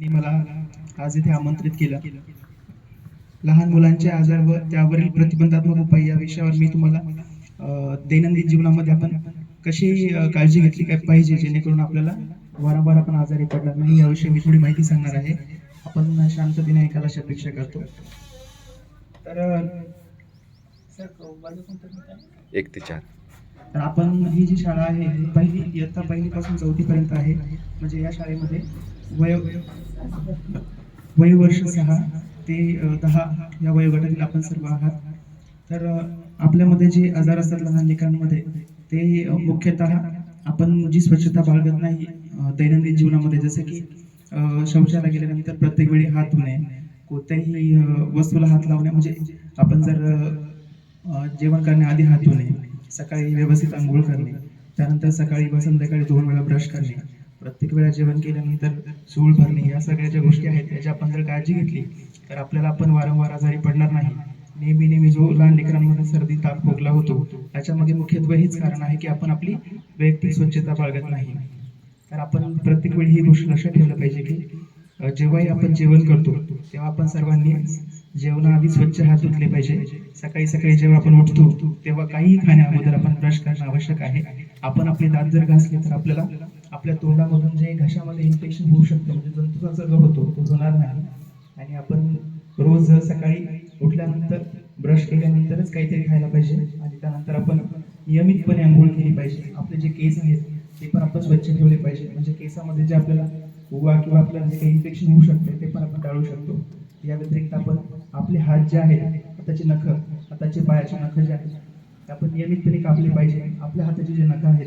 मला आज इथे आमंत्रित केलं. लहान मुलांचे आजार व त्यावरील प्रतिबंधात्मक उपाय या विषयावर मी तुम्हाला दैनंदिन जीवनामध्ये आपण कशी काळजी घेतली काय पाहिजे जेणेकरून आपल्याला वारंवार आपण आजारी पडणार नाही याविषयी मी थोडी माहिती सांगणार आहे. आपण शांततेने ऐकायला अपेक्षा करतो. तर? एक ते चार. तर आपण ही जी शाळा आहे पहिली इयत्ता पहिलीपासून चौथीपर्यंत आहे. म्हणजे या शाळेमध्ये वय वयवर्ष सहा ते दहा या वयोगटातील आपण सर्व आहात. तर आपल्यामध्ये जे आजार असतात लहान लेकरांमध्ये ते मुख्यतः आपण जी स्वच्छता बाळगत नाही दैनंदिन जीवनामध्ये जसं की शौचाला गेल्यानंतर प्रत्येक वेळी हात धुणे कोणत्याही वस्तूला हात लावणे म्हणजे आपण जर जेवण करण्याआधी हात धुणे सकाळी व्यवस्थित आंघोळ करणे त्यानंतर सकाळी व संध्याकाळी दोन वेळा ब्रश करणे प्रत्येक वेळा जेवण केल्यानंतर सूळ भरणे या सगळ्या ज्या गोष्टी आहेत त्याची आपण जर काळजी घेतली तर आपल्याला आपण वारंवार आजारी पडणार नाही. नेहमी नेहमी जो लहान लेकरांमध्ये सर्दी ताप खोकला होतो त्याच्यामध्ये मुख्यत्वे हेच कारण आहे की आपण आपली वैयक्तिक स्वच्छता बाळगत नाही. तर आपण प्रत्येक वेळी ही गोष्ट लक्षात ठेवलं पाहिजे की जेव्हाही आपण जेवण करतो तेव्हा आपण सर्वांनी जेवणाआधी स्वच्छ हात धुतले पाहिजे. सकाळी सकाळी जेव्हा आपण उठतो तेव्हा काहीही खाण्या अगोदर आपण ब्रश करणं आवश्यक आहे. आपण आपले दात जर घासले तर आपल्याला आपल्या तोंडामधून जे घशामध्ये इन्फेक्शन होऊ शकतं म्हणजे जंतूचा संसर्ग होतो तो होणार नाही. आणि आपण रोज सकाळी उठल्यानंतर ब्रश केल्यानंतरच काहीतरी खायला पाहिजे आणि त्यानंतर आपण नियमितपणे आंघोळ केली पाहिजे. आपले जे केस आहेत ते पण आपण स्वच्छ ठेवले पाहिजे. म्हणजे केसामध्ये जे आपल्याला उवा किंवा आपल्याला जे काही इन्फेक्शन होऊ शकते ते पण आपण टाळू शकतो. या व्यतिरिक्त आपण आपले हात जे आहेत हाताचे नखं हाताचे पायाचे नख जे आहेत ते आपण नियमितपणे कापले पाहिजे. आपल्या हाताचे जे नख आहेत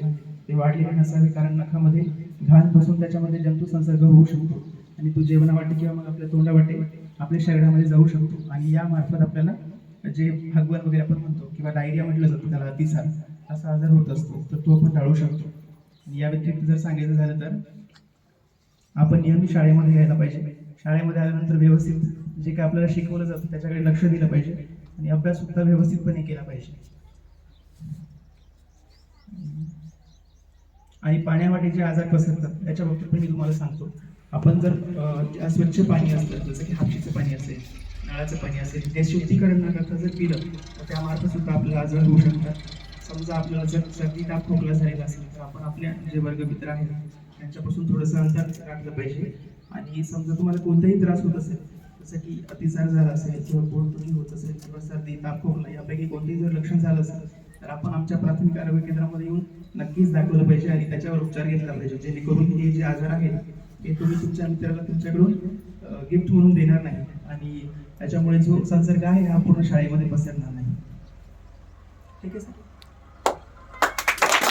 ते वाढलेले नसावे कारण नखामध्ये घाण बसून त्याच्यामध्ये जंतू संसर्ग होऊ शकतो. आणि तो जेवणावाटे किंवा मग आपल्या तोंडावाटे आपल्या शरीरामध्ये जाऊ शकतो. आणि या मार्फत आपल्याला जे भगवान वगैरे आपण म्हणतो किंवा डायरिया म्हटलं जातं त्याला अतिसार असा आजार होत असतो तर तो आपण टाळू शकतो. आणि या व्यतिरिक्त जर सांगायचं झालं तर आपण नियमित शाळेमध्ये यायला पाहिजे. शाळेमध्ये आल्यानंतर व्यवस्थित जे काय आपल्याला शिकवलं जातं त्याच्याकडे लक्ष दिलं पाहिजे. आणि अभ्यास सुद्धा व्यवस्थितपणे केला पाहिजे. आणि पाण्यावाटे जे आजार पसरतात त्याच्या बाबतीत पण मी तुम्हाला सांगतो. आपण जर स्वच्छ पाणी असतं जसं की हापशीचं पाणी असेल नळाचं पाणी असेल ते शुद्धीकरण न करता जर पिलं तर त्यामार्फत सुद्धा आपल्याला आजार होऊ शकतात. समजा आपल्याला जर सर्दी ताप खोकला झालेला असेल तर आपण आपल्या जे वर्गमित्र आहेत त्यांच्यापासून थोडंसं अंतर राखलं पाहिजे. आणि समजा तुम्हाला कोणताही त्रास होत असेल जसं की अतिसार झाला असेल किंवा पोटदुखी होत असेल किंवा सर्दी ताप खोकला यापैकी कोणतेही जर लक्षण झालं असेल तर आपण आमच्या प्राथमिक आरोग्य केंद्रामध्ये येऊन नक्कीच दाखवलं पाहिजे आणि त्याच्यावर उपचार घेतला पाहिजे. जेणेकरून हे जे आजार आहेत हे तुम्ही तुमच्या मित्राला तुमच्याकडून गिफ्ट म्हणून देणार नाही. आणि त्याच्यामुळे जो संसर्ग आहे हा पूर्ण शाळेमध्ये पसरणार नाही. ठीक आहे सर.